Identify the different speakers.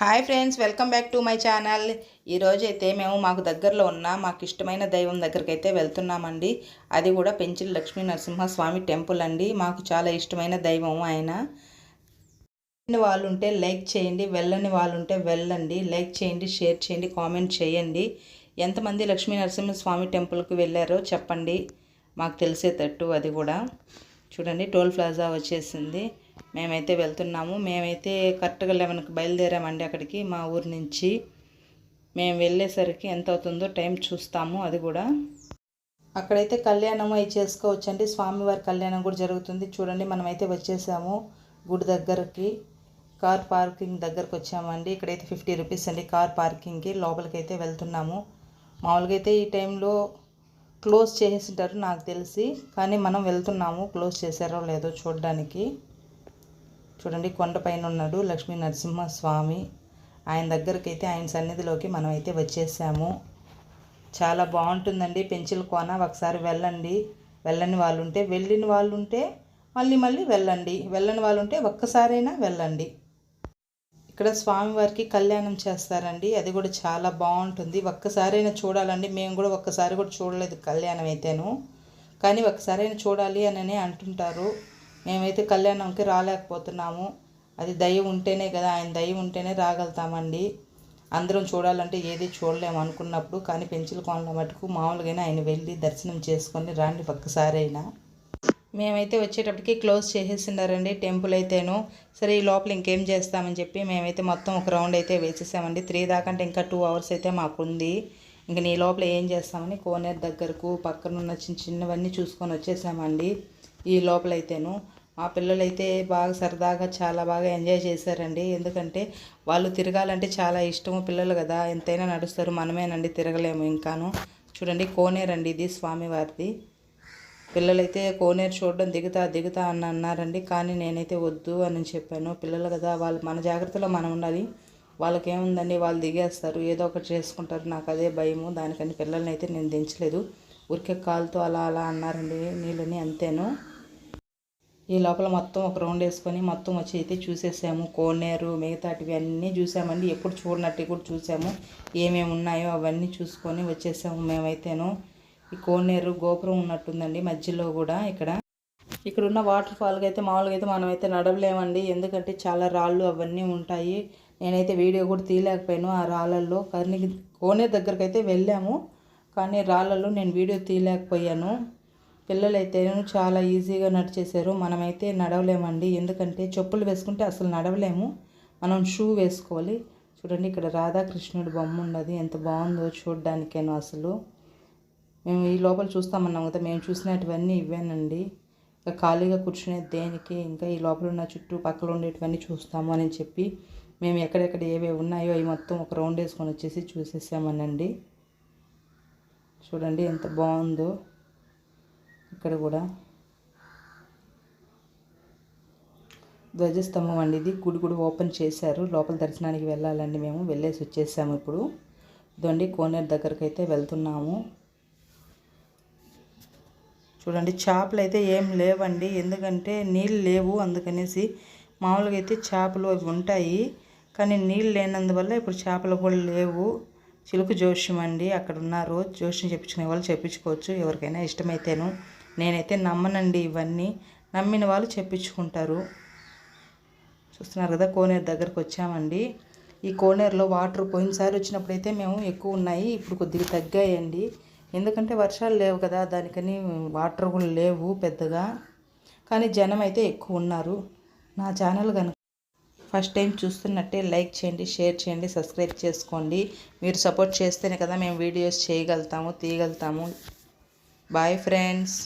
Speaker 1: Hi friends welcome back to my channel. ఈరోజైతే మేము మాకు దగ్గరలో ఉన్న మాకు ఇష్టమైన దైవం దగ్గరికి అయితే వెళ్తున్నామండి. అది కూడా పెంచిల్ లక్ష్మీ నరసింహస్వామి టెంపుల్ అండి. మాకు చాలా ఇష్టమైన దైవం ఆయన. వాళ్ళు ఉంటే లైక్ చేయండి వెళ్ళని వాళ్ళు ఉంటే వెళ్ళండి. లైక్ చేయండి షేర్ చేయండి కామెంట్ చేయండి. ఎంతమంది లక్ష్మీ నరసింహస్వామి టెంపుల్కి వెళ్ళారో చెప్పండి. మాకు తెలిసేటట్టు అది కూడా. చూడండి టోల్ ప్లాజా వచ్చేసింది. మేమైతే వెళ్తున్నాము. మేమైతే కరెక్ట్గా లెవెన్కి బయలుదేరామండి అక్కడికి మా ఊరి నుంచి. మేము వెళ్ళేసరికి ఎంత అవుతుందో టైం చూస్తాము అది కూడా. అక్కడైతే కళ్యాణం అవి చేసుకోవచ్చండి. స్వామివారి కళ్యాణం కూడా జరుగుతుంది. చూడండి మనమైతే వచ్చేసాము గుడి దగ్గరకి. కార్ పార్కింగ్ దగ్గరకు వచ్చామండి. ఇక్కడైతే ఫిఫ్టీ రూపీస్ అండి కార్ పార్కింగ్కి. లోపలికి అయితే వెళ్తున్నాము. మామూలుగా అయితే ఈ టైంలో క్లోజ్ చేసేసింటారు నాకు తెలిసి. కానీ మనం వెళ్తున్నాము. క్లోజ్ చేశారో లేదో చూడడానికి. చూడండి కొండపైన ఉన్నాడు లక్ష్మీ నరసింహస్వామి ఆయన దగ్గరికి అయితే ఆయన సన్నిధిలోకి మనం అయితే వచ్చేసాము. చాలా బాగుంటుందండి పెంచిల కోన. ఒకసారి వెళ్ళండి. వెళ్ళని వాళ్ళు ఉంటే వెళ్ళిన వాళ్ళు ఉంటే మళ్ళీ మళ్ళీ వెళ్ళండి. వెళ్ళని వాళ్ళు ఉంటే ఒక్కసారైనా వెళ్ళండి. ఇక్కడ స్వామివారికి కళ్యాణం చేస్తారండి. అది కూడా చాలా బాగుంటుంది. ఒక్కసారైనా చూడాలండి. మేము కూడా ఒక్కసారి కూడా చూడలేదు కళ్యాణం అయితేను. కానీ ఒక్కసారైనా చూడాలి అని అంటుంటారు. మేమైతే కళ్యాణంకి రాలేకపోతున్నాము. అది దయ ఉంటేనే కదా ఆయన దయ ఉంటేనే రాగలుగుతామండి. అందరం చూడాలంటే ఏది చూడలేము అనుకున్నప్పుడు కానీ పెంచుల కోనల మటుకు మామూలుగానే ఆయన వెళ్ళి దర్శనం చేసుకొని రాండి ఒక్కసారైనా. మేమైతే వచ్చేటప్పటికి క్లోజ్ చేసేసినారండి టెంపుల్ అయితేను. సరే ఈ లోపల ఇంకేం చేస్తామని చెప్పి మేమైతే మొత్తం ఒక రౌండ్ అయితే వేసేసామండి. త్రీ దాకా అంటే ఇంకా టూ అవర్స్ అయితే మాకుంది. ఇంక నీ లోపల ఏం చేస్తామని కోనేరు దగ్గరకు పక్కనున్న చిన్న చిన్నవన్నీ చూసుకొని వచ్చేసామండి ఈ లోపలైతేను మా పిల్లలైతే బాగా సరదాగా చాలా బాగా ఎంజాయ్ చేశారండి. ఎందుకంటే వాళ్ళు తిరగాలంటే చాలా ఇష్టము పిల్లలు కదా. ఎంతైనా నడుస్తారు మనమేనండి తిరగలేము ఇంకాను. చూడండి కోనేరండి ఇది స్వామివారిది. పిల్లలైతే కోనేరు చూడడం దిగుతా దిగుతా అని అన్నారండి. కానీ నేనైతే వద్దు అని చెప్పాను. పిల్లలు కదా వాళ్ళు మన జాగ్రత్తలో మనం ఉండాలి. వాళ్ళకేముందండి వాళ్ళు దిగేస్తారు. ఏదో ఒకటి చేసుకుంటారు. నాకు అదే భయము. దానికని పిల్లల్ని అయితే నేను దించలేదు. ఊరికే కాలుతో అలా అలా అన్నారండి నీళ్ళని అంతేను. ఈ లోపల మొత్తం ఒక రౌండ్ వేసుకొని మొత్తం వచ్చి అయితే చూసేసాము. కోనేరు మిగతాటివి అన్నీ చూసామండి. ఎప్పుడు చూడనట్టు కూడా చూసాము. ఏమేమి ఉన్నాయో అవన్నీ చూసుకొని వచ్చేసాము మేమైతేను. ఈ కోనేరు గోపురం ఉన్నట్టుందండి మధ్యలో కూడా ఇక్కడ. ఇక్కడ ఉన్న వాటర్ ఫాల్కి అయితే మామూలుగా అయితే మనమైతే నడవలేమండి. ఎందుకంటే చాలా రాళ్ళు అవన్నీ ఉంటాయి. నేనైతే వీడియో కూడా తీయలేకపోయాను ఆ రాళ్ళల్లో. కానీ కోనేరు దగ్గరకు అయితే వెళ్ళాము. కానీ రాళ్ళల్లో నేను వీడియో తీయలేకపోయాను. పిల్లలైతే చాలా ఈజీగా నడిచేశారు. మనమైతే నడవలేమండి. ఎందుకంటే చెప్పులు వేసుకుంటే అసలు నడవలేము. మనం షూ వేసుకోవాలి. చూడండి ఇక్కడ రాధాకృష్ణుడు బొమ్మ ఉన్నది. ఎంత బాగుందో చూడడానికేను అసలు. మేము ఈ లోపల చూస్తామన్నాం కదా మేము చూసినటువన్నీ ఇవేనండి ఇంకా ఖాళీగా కూర్చునే దేనికి ఇంకా ఈ లోపల ఉన్న చుట్టూ పక్కల ఉండేటివన్నీ చూస్తాము అని చెప్పి మేము ఎక్కడెక్కడ ఏవేవి ఉన్నాయో అవి మొత్తం ఒక రౌండ్ వేసుకొని వచ్చేసి చూసేసామనండి. చూడండి ఎంత బాగుందో. ఇక్కడ కూడా. ధ్వజస్తంభం అండి ఇది. గుడి గుడి ఓపెన్ చేశారు. లోపల దర్శనానికి వెళ్ళాలండి మేము. వెళ్ళేసి వచ్చేసాము ఇప్పుడు. దొండి కోనేరు దగ్గరకు అయితే వెళ్తున్నాము. చూడండి చేపలు అయితే ఏం లేవండి. ఎందుకంటే నీళ్ళు లేవు అందుకనేసి మామూలుగా అయితే చేపలు అవి ఉంటాయి. కానీ నీళ్ళు లేనందువల్ల ఇప్పుడు చేపలు కూడా లేవు. చిలుకు జోష్యం అండి. అక్కడ ఉన్నారు జోష్యం చెప్పించుకునే వాళ్ళు చెప్పించుకోవచ్చు. ఎవరికైనా ఇష్టమైతేను. నేనైతే నమ్మనండి ఇవన్నీ. నమ్మిన వాళ్ళు చెప్పించుకుంటారు. చూస్తున్నారు కదా కోనేరు దగ్గరకు వచ్చామండి. ఈ కోనేరులో వాటర్ పోయినసారి వచ్చినప్పుడైతే మేము ఎక్కువ ఉన్నాయి ఇప్పుడు కొద్దిగా తగ్గాయండి. ఎందుకంటే వర్షాలు లేవు కదా దానికని వాటర్ కూడా లేవు పెద్దగా. కానీ జనం అయితే ఎక్కువ ఉన్నారు. నా ఛానల్ కనుక ఫస్ట్ టైం చూస్తున్నట్టే లైక్ చేయండి షేర్ చేయండి సబ్స్క్రైబ్ చేసుకోండి. మీరు సపోర్ట్ చేస్తేనే కదా మేము వీడియోస్ చేయగలుగుతాము తీయగలుగుతాము. Bye friends.